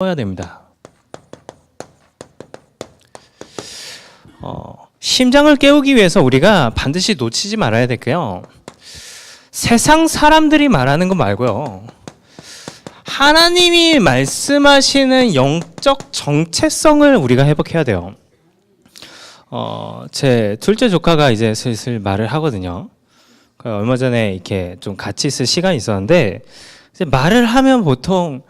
써야 됩니다. 어, 심장을 깨우기 위해서 우리가 반드시 놓치지 말아야 될게요. 세상 사람들이 말하는 거 말고요. 하나님이 말씀하시는 영적 정체성을 우리가 회복해야 돼요. 어, 제 둘째 조카가 이제 슬슬 말을 하거든요. 그 얼마 전에 이렇게 좀 같이 있을 시간이 있었는데 말을 하면 보통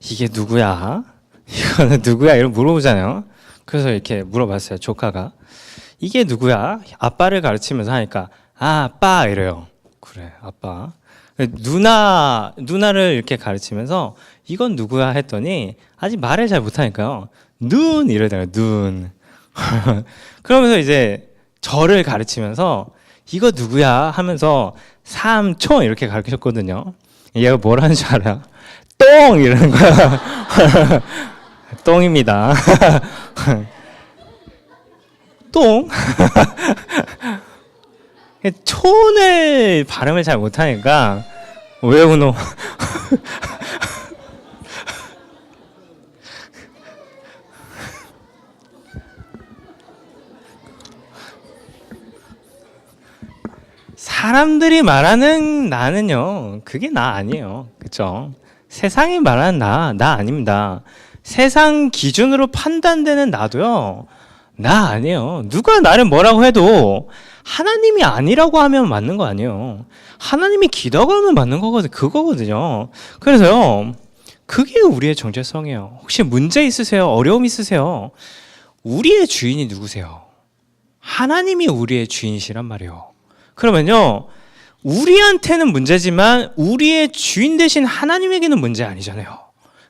이게 누구야? 이거는 누구야? 이런 물어보잖아요. 그래서 이렇게 물어봤어요. 조카가 이게 누구야? 아빠를 가르치면서 하니까 아 아빠 이래요. 그래 아빠. 누나 누나를 이렇게 가르치면서 이건 누구야 했더니 아직 말을 잘 못하니까요. 눈 이러더라고요. 눈. 그러면서 이제 저를 가르치면서 이거 누구야 하면서 삼촌 이렇게 가르치셨거든요. 얘가 뭘 하는 줄 알아요? 똥 이러는 거야. 똥입니다. 똥. 촌을 발음을 잘 못하니까 왜 우노? 사람들이 말하는 나는요, 그게 나 아니에요. 그쵸? 세상이 말하는 나, 나 아닙니다. 세상 기준으로 판단되는 나도요, 나 아니에요. 누가 나를 뭐라고 해도 하나님이 아니라고 하면 맞는 거 아니에요. 하나님이 기다고 하면 맞는 거거든, 그거거든요. 그래서요, 그게 우리의 정체성이에요. 혹시 문제 있으세요? 어려움 있으세요? 우리의 주인이 누구세요? 하나님이 우리의 주인이시란 말이에요. 그러면요, 우리한테는 문제지만 우리의 주인 되신 하나님에게는 문제 아니잖아요.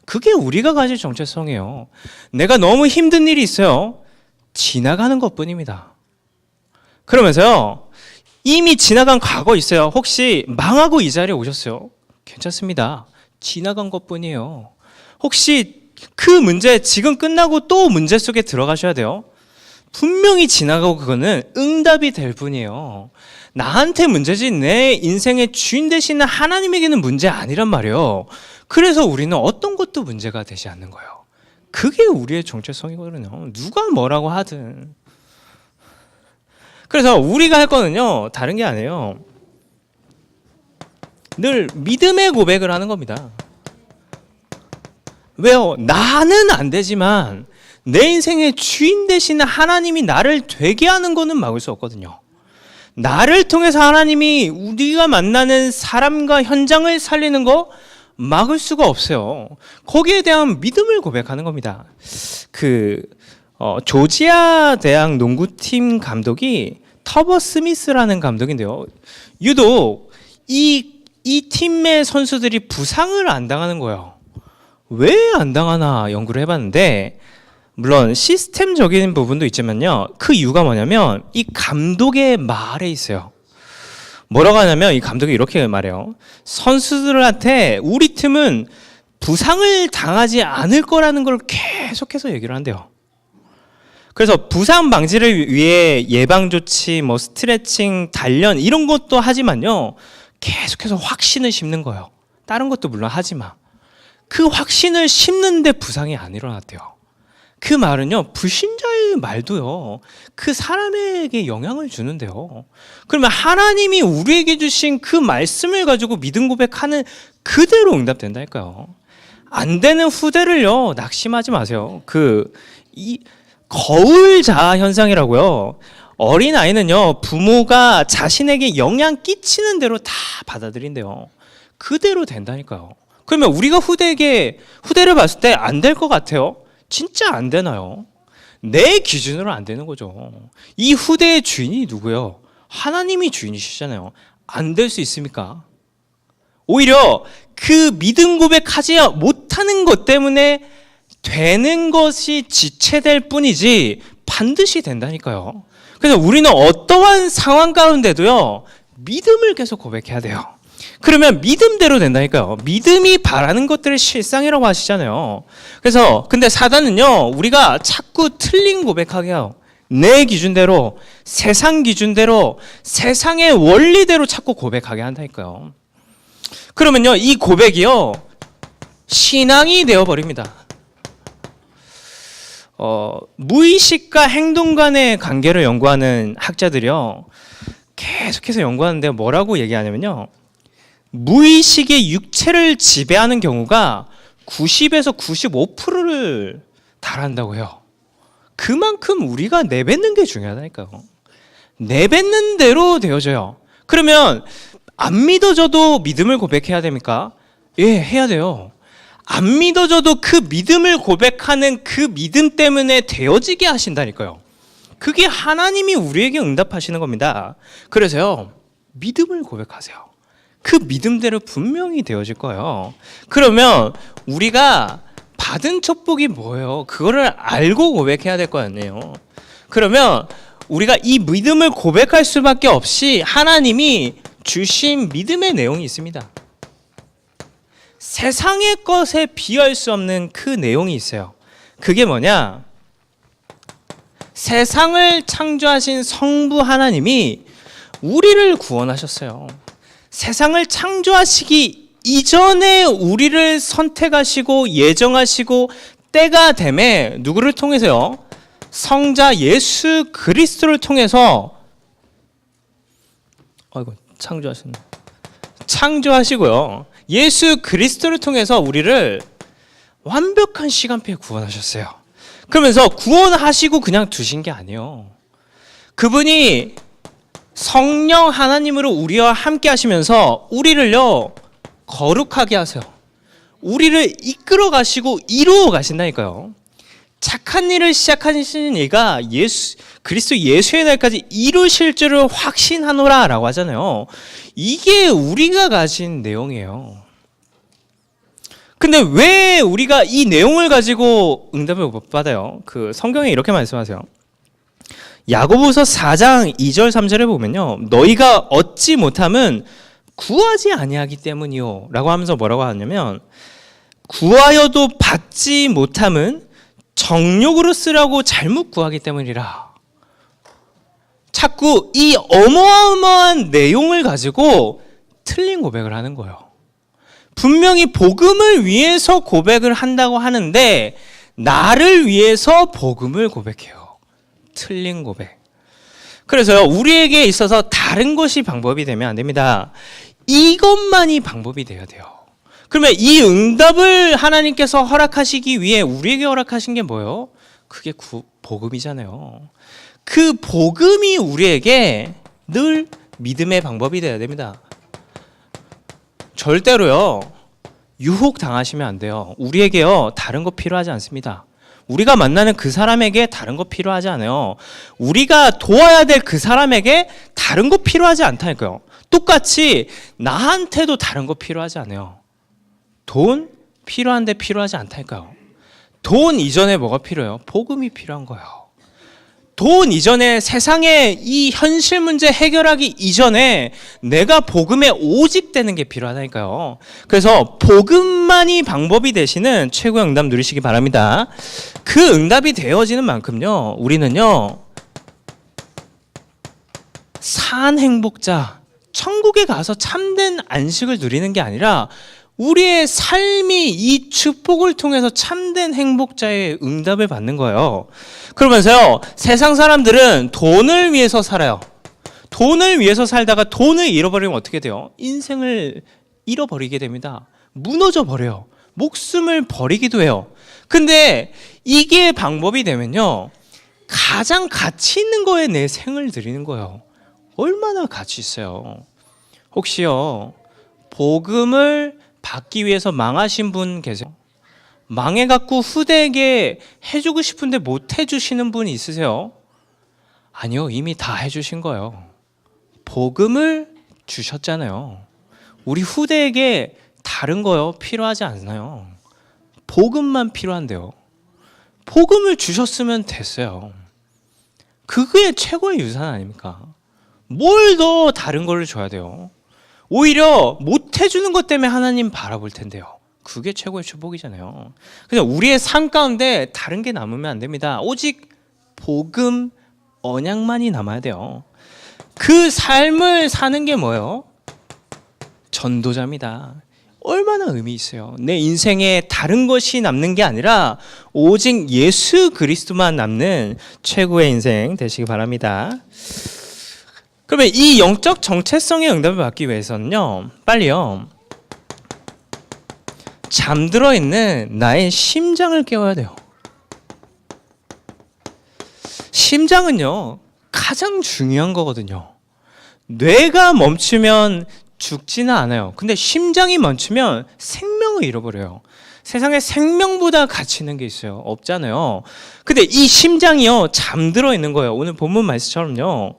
그게 우리가 가질 정체성이에요. 내가 너무 힘든 일이 있어요. 지나가는 것 뿐입니다. 그러면서요, 이미 지나간 과거 있어요. 혹시 망하고 이 자리에 오셨어요? 괜찮습니다. 지나간 것 뿐이에요. 혹시 그 문제 지금 끝나고 또 문제 속에 들어가셔야 돼요? 분명히 지나가고 그거는 응답이 될 뿐이에요. 나한테 문제지 내 인생의 주인 되시는 하나님에게는 문제 아니란 말이에요. 그래서 우리는 어떤 것도 문제가 되지 않는 거예요. 그게 우리의 정체성이거든요. 누가 뭐라고 하든. 그래서 우리가 할 거는요, 다른 게 아니에요. 늘 믿음의 고백을 하는 겁니다. 왜요? 나는 안 되지만 내 인생의 주인 되시는 하나님이 나를 되게 하는 거는 막을 수 없거든요. 나를 통해서 하나님이 우리가 만나는 사람과 현장을 살리는 거 막을 수가 없어요. 거기에 대한 믿음을 고백하는 겁니다. 그 어, 조지아 대학 농구팀 감독이 터버 스미스라는 감독인데요. 유독 이, 이 팀의 선수들이 부상을 안 당하는 거예요. 왜 안 당하나 연구를 해봤는데 물론 시스템적인 부분도 있지만요. 그 이유가 뭐냐면 이 감독의 말에 있어요. 뭐라고 하냐면 이 감독이 이렇게 말해요. 선수들한테 우리 팀은 부상을 당하지 않을 거라는 걸 계속해서 얘기를 한대요. 그래서 부상 방지를 위해 예방 조치, 뭐 스트레칭, 단련 이런 것도 하지만요. 계속해서 확신을 심는 거예요. 다른 것도 물론 하지만 그 확신을 심는데 부상이 안 일어났대요. 그 말은요, 불신자의 말도요, 그 사람에게 영향을 주는데요. 그러면 하나님이 우리에게 주신 그 말씀을 가지고 믿음 고백하는 그대로 응답된다니까요. 안 되는 후대를요, 낙심하지 마세요. 그, 이, 거울 자아 현상이라고요. 어린 아이는요, 부모가 자신에게 영향 끼치는 대로 다 받아들인대요. 그대로 된다니까요. 그러면 우리가 후대에게, 후대를 봤을 때 안 될 것 같아요? 진짜 안 되나요? 내 기준으로 안 되는 거죠. 이 후대의 주인이 누구요? 하나님이 주인이시잖아요. 안 될 수 있습니까? 오히려 그 믿음 고백하지 못하는 것 때문에 되는 것이 지체될 뿐이지 반드시 된다니까요. 그래서 우리는 어떠한 상황 가운데도요, 믿음을 계속 고백해야 돼요. 그러면 믿음대로 된다니까요. 믿음이 바라는 것들을 실상이라고 하시잖아요. 그래서 근데 사단은요, 우리가 자꾸 틀린 고백하게 해요. 내 기준대로, 세상 기준대로, 세상의 원리대로 자꾸 고백하게 한다니까요. 그러면요, 이 고백이요, 신앙이 되어 버립니다. 어, 무의식과 행동 간의 관계를 연구하는 학자들이요. 계속해서 연구하는데 뭐라고 얘기하냐면요. 무의식의 육체를 지배하는 경우가 90에서 95%를 달한다고 해요. 그만큼 우리가 내뱉는 게 중요하다니까요. 내뱉는 대로 되어져요. 그러면 안 믿어져도 믿음을 고백해야 됩니까? 예, 해야 돼요. 안 믿어져도 그 믿음을 고백하는 그 믿음 때문에 되어지게 하신다니까요. 그게 하나님이 우리에게 응답하시는 겁니다. 그래서요, 믿음을 고백하세요. 그 믿음대로 분명히 되어질 거예요. 그러면 우리가 받은 축복이 뭐예요? 그거를 알고 고백해야 될 거 아니에요. 그러면 우리가 이 믿음을 고백할 수밖에 없이 하나님이 주신 믿음의 내용이 있습니다. 세상의 것에 비할 수 없는 그 내용이 있어요. 그게 뭐냐? 세상을 창조하신 성부 하나님이 우리를 구원하셨어요. 세상을 창조하시기 이전에 우리를 선택하시고 예정하시고 때가 됨에 누구를 통해서요? 성자 예수 그리스도를 통해서 아이고 창조하신 창조하시고요. 예수 그리스도를 통해서 우리를 완벽한 시간표에 구원하셨어요. 그러면서 구원하시고 그냥 두신 게 아니에요. 그분이 성령 하나님으로 우리와 함께 하시면서 우리를요 거룩하게 하세요. 우리를 이끌어 가시고 이루어 가신다니까요. 착한 일을 시작하시는 이가 예수 그리스도 예수의 날까지 이루실 줄을 확신하노라라고 하잖아요. 이게 우리가 가진 내용이에요. 근데 왜 우리가 이 내용을 가지고 응답을 못 받아요? 그 성경에 이렇게 말씀하세요. 야고보서 4장 2절 3절에 보면요. 너희가 얻지 못함은 구하지 아니하기 때문이요 라고 하면서 뭐라고 하냐면 구하여도 받지 못함은 정욕으로 쓰라고 잘못 구하기 때문이라. 자꾸 이 어마어마한 내용을 가지고 틀린 고백을 하는 거예요. 분명히 복음을 위해서 고백을 한다고 하는데 나를 위해서 복음을 고백해요. 틀린 고백. 그래서요, 우리에게 있어서 다른 것이 방법이 되면 안 됩니다. 이것만이 방법이 돼야 돼요. 그러면 이 응답을 하나님께서 허락하시기 위해 우리에게 허락하신 게 뭐예요? 그게 구, 복음이잖아요. 그 복음이 우리에게 늘 믿음의 방법이 돼야 됩니다. 절대로요. 유혹 당하시면 안 돼요. 우리에게요. 다른 거 필요하지 않습니다. 우리가 만나는 그 사람에게 다른 거 필요하지 않아요. 우리가 도와야 될 그 사람에게 다른 거 필요하지 않다니까요. 똑같이 나한테도 다른 거 필요하지 않아요. 돈 필요한데 필요하지 않다니까요. 돈 이전에 뭐가 필요해요? 복음이 필요한 거예요. 돈 이전에 세상의 이 현실 문제 해결하기 이전에 내가 복음에 오직 되는 게 필요하다니까요. 그래서 복음만이 방법이 되시는 최고의 응답 누리시기 바랍니다. 그 응답이 되어지는 만큼요, 우리는요, 산 행복자, 천국에 가서 참된 안식을 누리는 게 아니라 우리의 삶이 이 축복을 통해서 참된 행복자의 응답을 받는 거예요. 그러면서요, 세상 사람들은 돈을 위해서 살아요. 돈을 위해서 살다가 돈을 잃어버리면 어떻게 돼요? 인생을 잃어버리게 됩니다. 무너져 버려요. 목숨을 버리기도 해요. 근데 이게 방법이 되면요, 가장 가치 있는 거에 내 생을 드리는 거예요. 얼마나 가치 있어요. 혹시요, 복음을 받기 위해서 망하신 분 계세요? 망해갖고 후대에게 해주고 싶은데 못 해주시는 분 있으세요? 아니요, 이미 다 해주신 거예요. 복음을 주셨잖아요. 우리 후대에게 다른 거요 필요하지 않나요? 복음만 필요한데요. 복음을 주셨으면 됐어요. 그게 최고의 유산 아닙니까? 뭘 더 다른 거를 줘야 돼요? 오히려 못 해주는 것 때문에 하나님 바라볼 텐데요. 그게 최고의 축복이잖아요. 그래서 우리의 삶 가운데 다른 게 남으면 안 됩니다. 오직 복음 언약만이 남아야 돼요. 그 삶을 사는 게 뭐예요? 전도자입니다. 얼마나 의미 있어요. 내 인생에 다른 것이 남는 게 아니라 오직 예수 그리스도만 남는 최고의 인생 되시기 바랍니다. 그러면 이 영적 정체성의 응답을 받기 위해서는요, 빨리요, 잠들어 있는 나의 심장을 깨워야 돼요. 심장은요, 가장 중요한 거거든요. 뇌가 멈추면 죽지는 않아요. 근데 심장이 멈추면 생명을 잃어버려요. 세상에 생명보다 가치 있는 게 있어요. 없잖아요. 근데 이 심장이요, 잠들어 있는 거예요. 오늘 본문 말씀처럼요.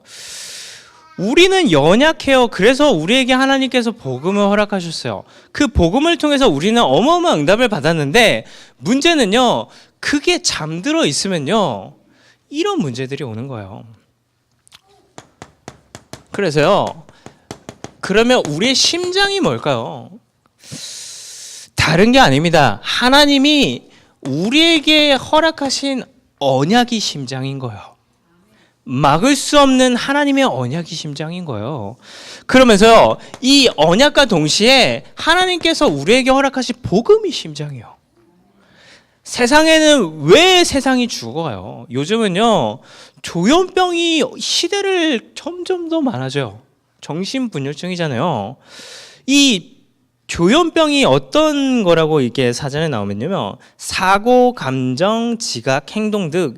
우리는 연약해요. 그래서 우리에게 하나님께서 복음을 허락하셨어요. 그 복음을 통해서 우리는 어마어마한 응답을 받았는데 문제는요. 그게 잠들어 있으면요. 이런 문제들이 오는 거예요. 그래서요. 그러면 우리의 심장이 뭘까요? 다른 게 아닙니다. 하나님이 우리에게 허락하신 언약이 심장인 거예요. 막을 수 없는 하나님의 언약이 심장인 거예요. 그러면서요, 이 언약과 동시에 하나님께서 우리에게 허락하신 복음이 심장이에요. 세상에는 왜 세상이 죽어가요? 요즘은요, 조현병이 시대를 점점 더 많아져요. 정신분열증이잖아요. 이 조현병이 어떤 거라고 이렇게 사전에 나오면요. 사고, 감정, 지각, 행동 등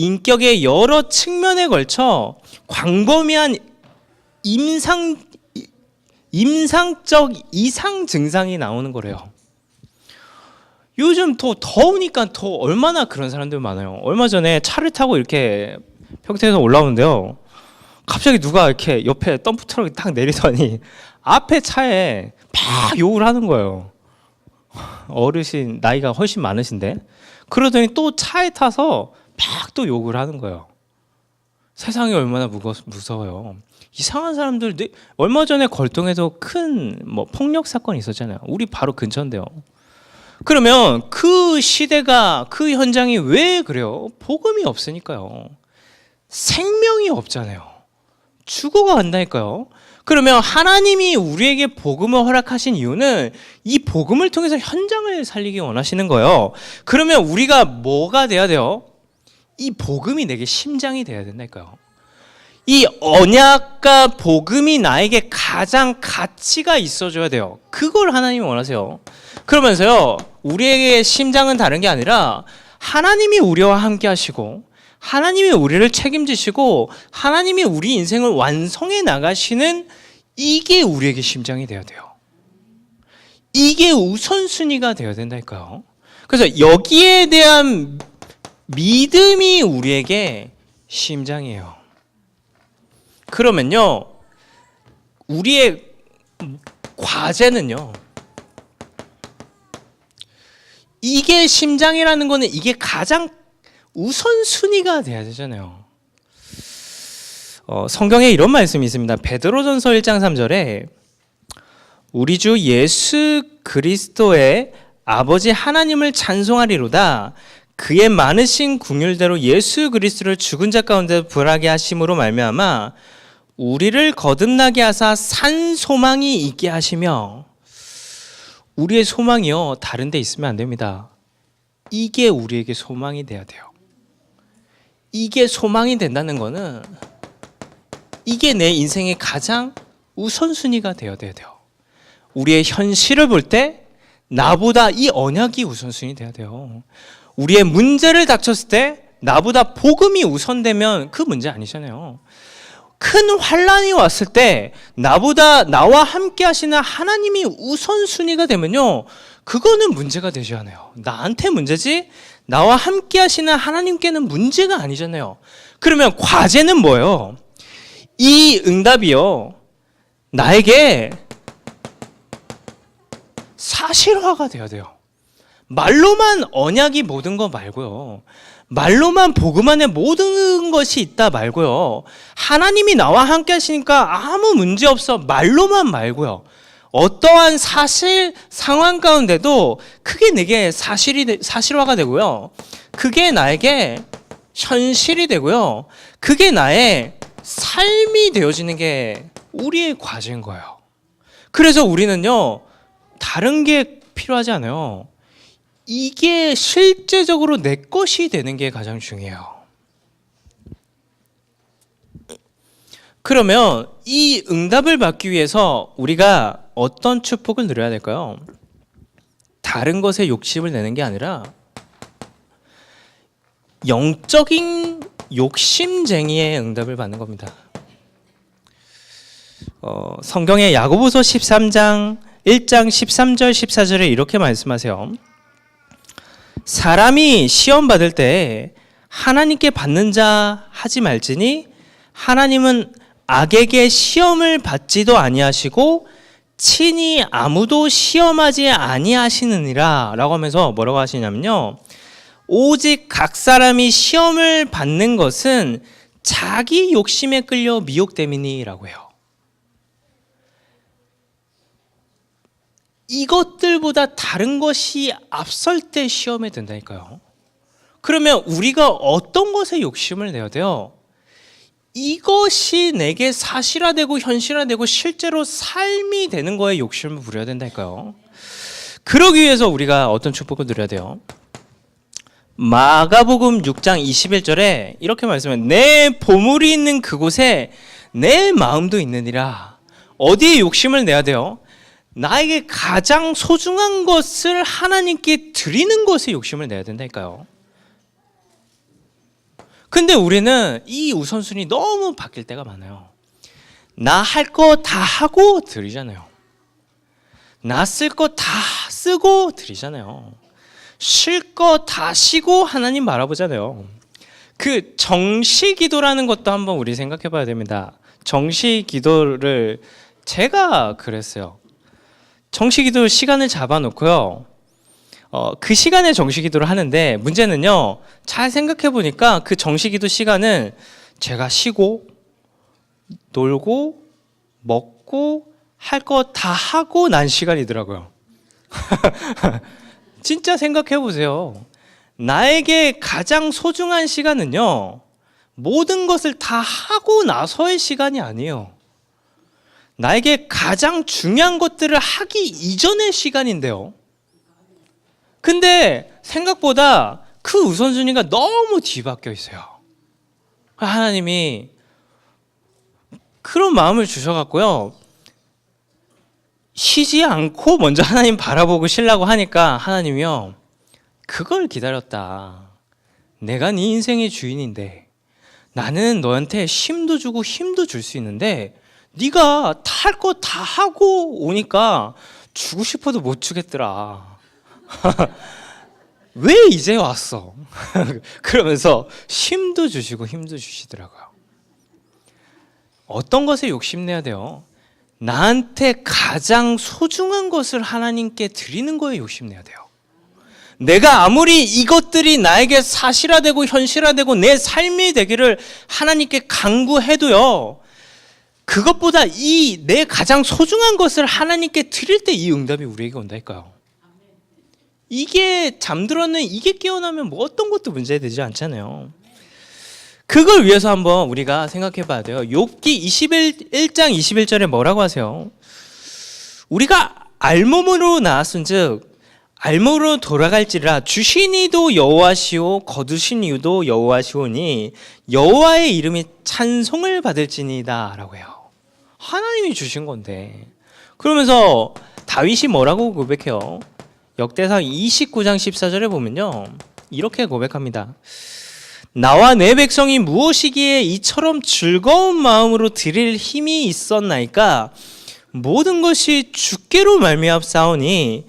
인격의 여러 측면에 걸쳐 광범위한 임상 임상적 이상 증상이 나오는 거래요. 요즘 더 더우니까 더 얼마나 그런 사람들 많아요. 얼마 전에 차를 타고 이렇게 평택에서 올라오는데요. 갑자기 누가 이렇게 옆에 덤프 트럭이 딱 내리더니 앞에 차에 막 욕을 하는 거예요. 어르신 나이가 훨씬 많으신데 그러더니 또 차에 타서 막 또 욕을 하는 거예요. 세상이 얼마나 무거, 무서워요. 이상한 사람들 내- 얼마 전에 걸동에서 큰 뭐 폭력 사건이 있었잖아요. 우리 바로 근처인데요. 그러면 그 시대가 그 현장이 왜 그래요? 복음이 없으니까요. 생명이 없잖아요. 죽어가 간다니까요. 그러면 하나님이 우리에게 복음을 허락하신 이유는 이 복음을 통해서 현장을 살리기 원하시는 거예요. 그러면 우리가 뭐가 돼야 돼요? 이 복음이 내게 심장이 돼야 된다니까요. 이 언약과 복음이 나에게 가장 가치가 있어줘야 돼요. 그걸 하나님이 원하세요. 그러면서요, 우리에게 심장은 다른 게 아니라 하나님이 우리와 함께 하시고, 하나님이 우리를 책임지시고, 하나님이 우리 인생을 완성해 나가시는 이게 우리에게 심장이 되어야 돼요. 이게 우선순위가 되어야 된다니까요. 그래서 여기에 대한 믿음이 우리에게 심장이에요. 그러면요, 우리의 과제는요, 이게 심장이라는 거는 이게 가장 우선순위가 돼야 되잖아요. 어, 성경에 이런 말씀이 있습니다. 베드로전서 1장 3절에 우리 주 예수 그리스도의 아버지 하나님을 찬송하리로다. 그의 많으신 궁율대로 예수 그리스도를 죽은 자 가운데 부활하게 하심으로 말미암아 우리를 거듭나게 하사 산 소망이 있게 하시며 우리의 소망이요 다른 데 있으면 안 됩니다. 이게 우리에게 소망이 돼야 돼요. 이게 소망이 된다는 거는 이게 내 인생의 가장 우선순위가 되어야 돼요. 우리의 현실을 볼 때 나보다 이 언약이 우선순위 돼야 돼요. 우리의 문제를 닥쳤을 때 나보다 복음이 우선되면 그 문제 아니잖아요. 큰 환란이 왔을 때 나보다 나와 함께 하시는 하나님이 우선순위가 되면요. 그거는 문제가 되지 않아요. 나한테 문제지 나와 함께 하시는 하나님께는 문제가 아니잖아요. 그러면 과제는 뭐예요? 이 응답이요. 나에게 사실화가 되어야 돼요. 말로만 언약이 모든 거 말고요. 말로만 복음 안에 모든 것이 있다 말고요. 하나님이 나와 함께 하시니까 아무 문제 없어. 말로만 말고요. 어떠한 사실 상황 가운데도 크게 내게 사실이 되- 사실화가 되고요. 그게 나에게 현실이 되고요. 그게 나의 삶이 되어지는 게 우리의 과제인 거예요. 그래서 우리는요. 다른 게 필요하지 않아요. 이게 실제적으로 내 것이 되는 게 가장 중요해요. 그러면 이 응답을 받기 위해서 우리가 어떤 축복을 누려야 될까요? 다른 것에 욕심을 내는 게 아니라 영적인 욕심쟁이의 응답을 받는 겁니다. 어, 성경의 야고보서 13장 1장 13절 14절에 이렇게 말씀하세요. 사람이 시험 받을 때 하나님께 받는 자 하지 말지니 하나님은 악에게 시험을 받지도 아니하시고 친히 아무도 시험하지 아니하시느니라라고 하면서 뭐라고 하시냐면요. 오직 각 사람이 시험을 받는 것은 자기 욕심에 끌려 미혹됨이니라고 해요. 이것들보다 다른 것이 앞설 때 시험에 든다니까요. 그러면 우리가 어떤 것에 욕심을 내야 돼요? 이것이 내게 사실화되고 현실화되고 실제로 삶이 되는 거에 욕심을 부려야 된다니까요. 그러기 위해서 우리가 어떤 축복을 누려야 돼요? 마가복음 6장 21절에 이렇게 말씀해요. 내 보물이 있는 그곳에 내 마음도 있느니라. 어디에 욕심을 내야 돼요? 나에게 가장 소중한 것을 하나님께 드리는 것에 욕심을 내야 된다니까요. 근데 우리는 이 우선순위 너무 바뀔 때가 많아요. 나 할 거 다 하고 드리잖아요. 나 쓸 거 다 쓰고 드리잖아요. 쉴 거 다 쉬고 하나님 바라보잖아요. 그 정시 기도라는 것도 한번 우리 생각해 봐야 됩니다. 정시 기도를 제가 그랬어요. 정시 기도 시간을 잡아 놓고요. 어, 그 시간에 정시기도를 하는데 문제는요. 잘 생각해 보니까 그 정시기도 시간은 제가 쉬고 놀고 먹고 할 거 다 하고 난 시간이더라고요. 진짜 생각해 보세요. 나에게 가장 소중한 시간은요. 모든 것을 다 하고 나서의 시간이 아니에요. 나에게 가장 중요한 것들을 하기 이전의 시간인데요. 근데 생각보다 그 우선순위가 너무 뒤바뀌어 있어요. 하나님이 그런 마음을 주셔갖고요. 쉬지 않고 먼저 하나님 바라보고 쉬려고 하니까 하나님이요. 그걸 기다렸다. 내가 네 인생의 주인인데 나는 너한테 쉼도 주고 힘도 줄 수 있는데 네가 탈 거 다 하고 오니까 주고 싶어도 못 주겠더라. 왜 이제 왔어? 그러면서 힘도 주시고 힘도 주시더라고요. 어떤 것에 욕심내야 돼요? 나한테 가장 소중한 것을 하나님께 드리는 거에 욕심내야 돼요. 내가 아무리 이것들이 나에게 사실화되고 현실화되고 내 삶이 되기를 하나님께 강구해도요. 그것보다 이 내 가장 소중한 것을 하나님께 드릴 때 이 응답이 우리에게 온다니까요. 이게 잠들었는 이게 깨어나면 뭐 어떤 것도 문제 되지 않잖아요. 그걸 위해서 한번 우리가 생각해 봐야 돼요. 욥기 21장 21절에 뭐라고 하세요? 우리가 알몸으로 나왔은즉 알몸으로 돌아갈지라 주신 이도 여호와시오 거두신 이도 여호와시오니 여호와의 이름이 찬송을 받을지니다라고 해요. 하나님이 주신 건데 그러면서 다윗이 뭐라고 고백해요? 역대상 29장 14절에 보면요. 이렇게 고백합니다. 나와 내 백성이 무엇이기에 이처럼 즐거운 마음으로 드릴 힘이 있었나이까 모든 것이 주께로 말미암사오니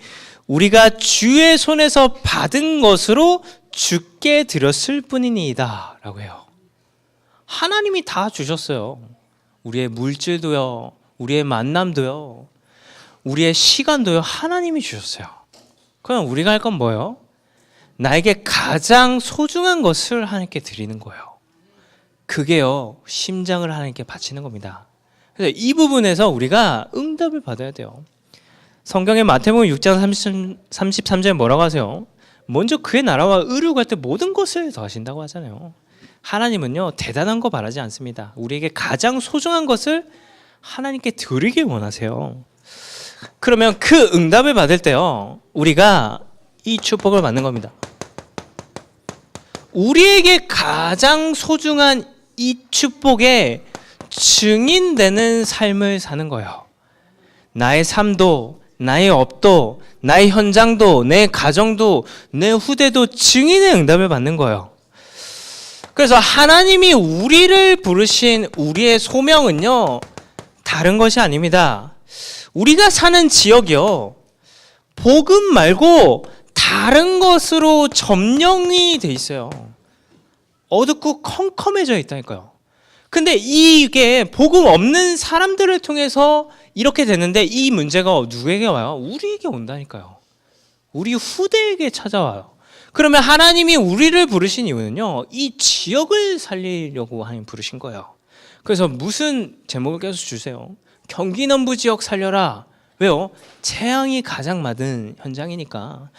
우리가 주의 손에서 받은 것으로 주께 드렸을 뿐이니이다라고 해요. 하나님이 다 주셨어요. 우리의 물질도요, 우리의 만남도요, 우리의 시간도요, 하나님이 주셨어요. 그럼 우리가 할 건 뭐예요? 나에게 가장 소중한 것을 하나님께 드리는 거예요. 그게요, 심장을 하나님께 바치는 겁니다. 그래서 이 부분에서 우리가 응답을 받아야 돼요. 성경의 마태복음 6장 30, 33절에 뭐라고 하세요? 먼저 그의 나라와 의를 구할 때 모든 것을 더하신다고 하잖아요. 하나님은요, 대단한 거 바라지 않습니다. 우리에게 가장 소중한 것을 하나님께 드리길 원하세요. 그러면 그 응답을 받을 때요. 우리가 이 축복을 받는 겁니다. 우리에게 가장 소중한 이 축복에 증인되는 삶을 사는 거예요. 나의 삶도, 나의 업도, 나의 현장도, 내 가정도, 내 후대도 증인의 응답을 받는 거예요. 그래서 하나님이 우리를 부르신 우리의 소명은요, 다른 것이 아닙니다. 우리가 사는 지역이요, 복음 말고 다른 것으로 점령이 돼 있어요. 어둡고 컴컴해져 있다니까요. 근데 이게 복음 없는 사람들을 통해서 이렇게 되는데 이 문제가 누구에게 와요? 우리에게 온다니까요. 우리 후대에게 찾아와요. 그러면 하나님이 우리를 부르신 이유는요, 이 지역을 살리려고 하나님 부르신 거예요. 그래서 무슨 제목을 계속 주세요. 경기 남부 지역 살려라. 왜요? 재앙이 가장 많은 현장이니까.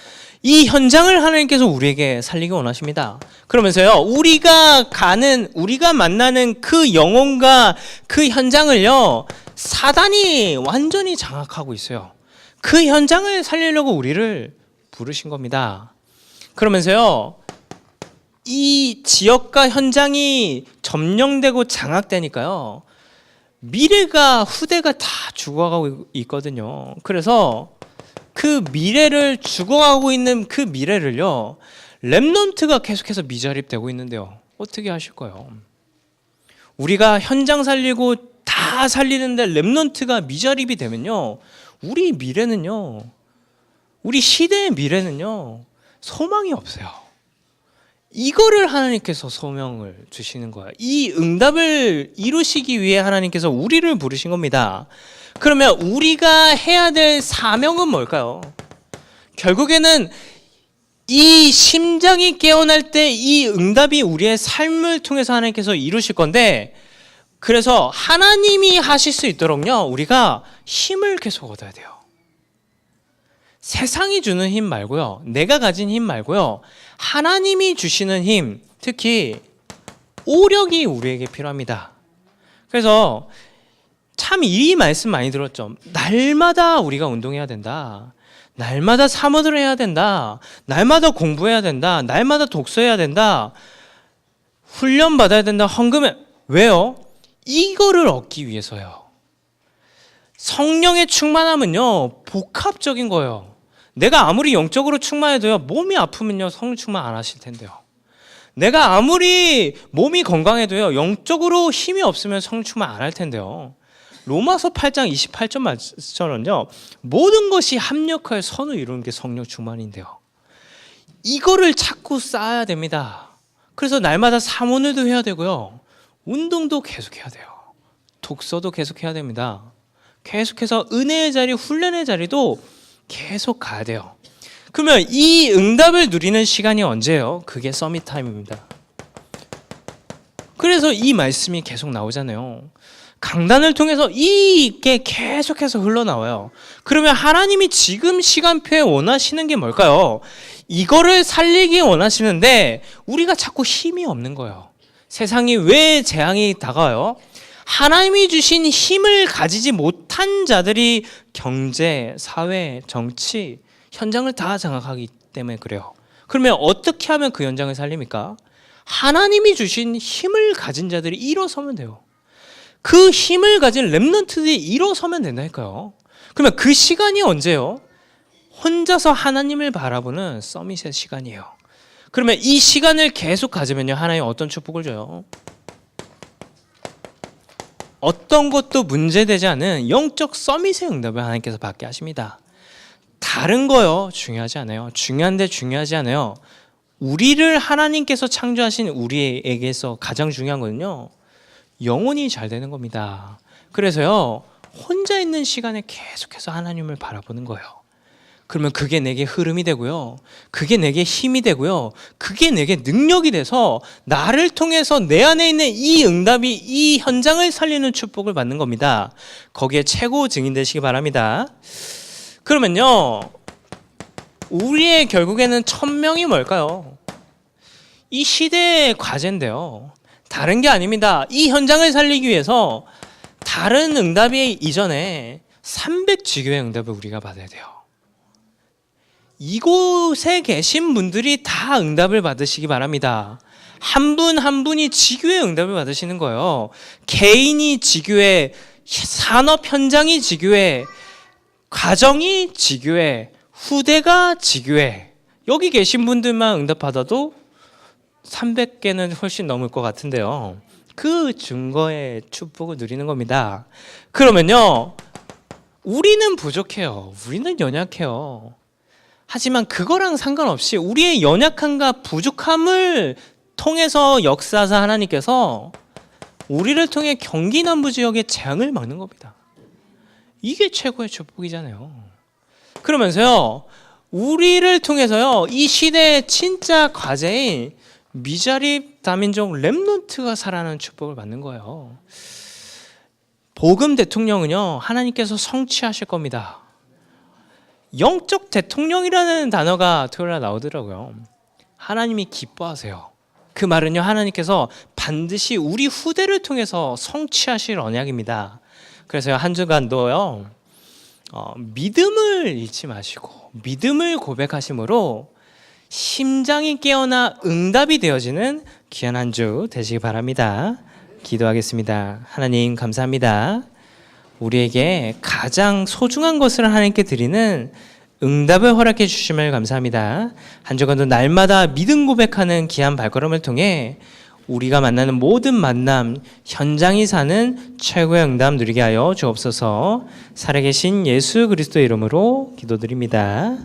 이 현장을 하나님께서 우리에게 살리기 원하십니다. 그러면서요, 우리가 가는, 우리가 만나는 그 영혼과 그 현장을요, 사단이 완전히 장악하고 있어요. 그 현장을 살리려고 우리를 부르신 겁니다. 그러면서요, 이 지역과 현장이 점령되고 장악되니까요, 미래가 후대가 다 죽어가고 있거든요. 그래서 그 미래를 죽어가고 있는 그 미래를요. 랩넌트가 계속해서 미자립되고 있는데요. 어떻게 하실 거예요? 우리가 현장 살리고 다 살리는데 랩넌트가 미자립이 되면요. 우리 미래는요. 우리 시대의 미래는요. 소망이 없어요. 이거를 하나님께서 소명을 주시는 거예요. 이 응답을 이루시기 위해 하나님께서 우리를 부르신 겁니다. 그러면 우리가 해야 될 사명은 뭘까요? 결국에는 이 심장이 깨어날 때 이 응답이 우리의 삶을 통해서 하나님께서 이루실 건데 그래서 하나님이 하실 수 있도록요 우리가 힘을 계속 얻어야 돼요. 세상이 주는 힘 말고요 내가 가진 힘 말고요 하나님이 주시는 힘, 특히 오력이 우리에게 필요합니다. 그래서 참 이 말씀 많이 들었죠. 날마다 우리가 운동해야 된다. 날마다 사모를 해야 된다. 날마다 공부해야 된다. 날마다 독서해야 된다. 훈련 받아야 된다. 헌금해. 왜요? 이거를 얻기 위해서요. 성령의 충만함은요, 복합적인 거예요. 내가 아무리 영적으로 충만해도요, 몸이 아프면요, 성령 충만 안 하실 텐데요. 내가 아무리 몸이 건강해도요, 영적으로 힘이 없으면 성령 충만 안 할 텐데요. 로마서 8장 28절 말씀처럼요, 모든 것이 합력하여 선을 이루는 게 성령 충만인데요. 이거를 자꾸 쌓아야 됩니다. 그래서 날마다 사모늘도 해야 되고요, 운동도 계속 해야 돼요. 독서도 계속 해야 됩니다. 계속해서 은혜의 자리, 훈련의 자리도 계속 가야 돼요. 그러면 이 응답을 누리는 시간이 언제예요? 그게 서밋 타임입니다. 그래서 이 말씀이 계속 나오잖아요. 강단을 통해서 이게 계속해서 흘러나와요. 그러면 하나님이 지금 시간표에 원하시는 게 뭘까요? 이거를 살리기 원하시는데 우리가 자꾸 힘이 없는 거예요. 세상이 왜 재앙이 다가와요? 하나님이 주신 힘을 가지지 못한 자들이 경제, 사회, 정치, 현장을 다 장악하기 때문에 그래요. 그러면 어떻게 하면 그 현장을 살립니까? 하나님이 주신 힘을 가진 자들이 일어서면 돼요. 그 힘을 가진 렘넌트들이 일어서면 된다니까요. 그러면 그 시간이 언제요? 혼자서 하나님을 바라보는 서밋의 시간이에요. 그러면 이 시간을 계속 가지면요. 하나님 어떤 축복을 줘요? 어떤 것도 문제되지 않은 영적 서밋의 응답을 하나님께서 받게 하십니다. 다른 거요 중요하지 않아요. 중요한데 중요하지 않아요. 우리를 하나님께서 창조하신 우리에게서 가장 중요한 거는요. 영혼이 잘 되는 겁니다. 그래서요. 혼자 있는 시간에 계속해서 하나님을 바라보는 거예요. 그러면 그게 내게 흐름이 되고요. 그게 내게 힘이 되고요. 그게 내게 능력이 돼서 나를 통해서 내 안에 있는 이 응답이 이 현장을 살리는 축복을 받는 겁니다. 거기에 최고 증인 되시기 바랍니다. 그러면요. 우리의 결국에는 천명이 뭘까요? 이 시대의 과제인데요. 다른 게 아닙니다. 이 현장을 살리기 위해서 다른 응답이 이전에 300지교의 응답을 우리가 받아야 돼요. 이곳에 계신 분들이 다 응답을 받으시기 바랍니다. 한 분한 분이 지교의 응답을 받으시는 거예요. 개인이 지교회, 산업 현장이 지교회, 가정이 지교회, 후대가 지교회. 여기 계신 분들만 응답받아도 300개는 훨씬 넘을 것 같은데요. 그 증거의 축복을 누리는 겁니다. 그러면요, 우리는 부족해요. 우리는 연약해요. 하지만 그거랑 상관없이 우리의 연약함과 부족함을 통해서 역사사 하나님께서 우리를 통해 경기 남부 지역의 재앙을 막는 겁니다. 이게 최고의 축복이잖아요. 그러면서요, 우리를 통해서요, 이 시대의 진짜 과제인 미자립 다민족 렘넌트가 살아나는 축복을 받는 거예요. 복음 대통령은요, 하나님께서 성취하실 겁니다. 영적 대통령이라는 단어가 토요일에 나오더라고요. 하나님이 기뻐하세요. 그 말은요, 하나님께서 반드시 우리 후대를 통해서 성취하실 언약입니다. 그래서 한 주간도요, 어, 믿음을 잃지 마시고, 믿음을 고백하심으로 심장이 깨어나 응답이 되어지는 귀한 한 주 되시기 바랍니다. 기도하겠습니다. 하나님, 감사합니다. 우리에게 가장 소중한 것을 하나님께 드리는 응답을 허락해 주심을 감사합니다. 한 주간도 날마다 믿음 고백하는 귀한 발걸음을 통해 우리가 만나는 모든 만남, 현장이 사는 최고의 응답 누리게 하여 주옵소서. 살아계신 예수 그리스도 이름으로 기도드립니다.